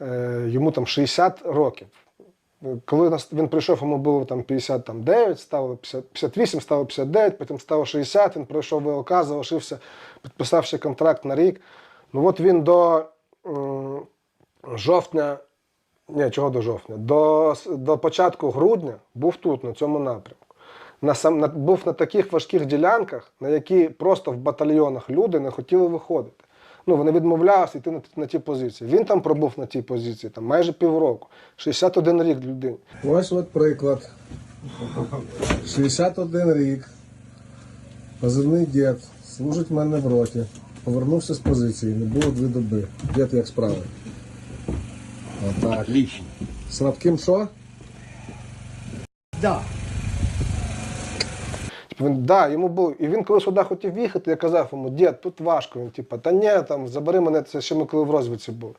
е, йому там 60 років. Коли він прийшов, йому було там 59, стало 58, стало 59, потім стало 60, він пройшов ВЛК, залишився, підписав ще контракт на рік. Ну от він до жовтня, ні, чого до жовтня, до, до початку грудня був тут, на цьому напрямку. На сам, на, був на таких важких ділянках, на які просто в батальйонах люди не хотіли виходити. Ну, вони відмовлялися йти на, на ті позиції. Він там пробув на тій позиції там, майже півроку. 61 рік людині. Ось от приклад. 61 рік. Позивний дід. Служить в мене в роті. Повернувся з позиції, не було дві доби. Дід як справи. Отак. Отлично. Слабким що? Да. Він, да, йому був, і він коли сюди хотів їхати, я казав йому, дід, тут важко. Він, типу, та ні, там, забери мене, це ще ми коли в розвідці були.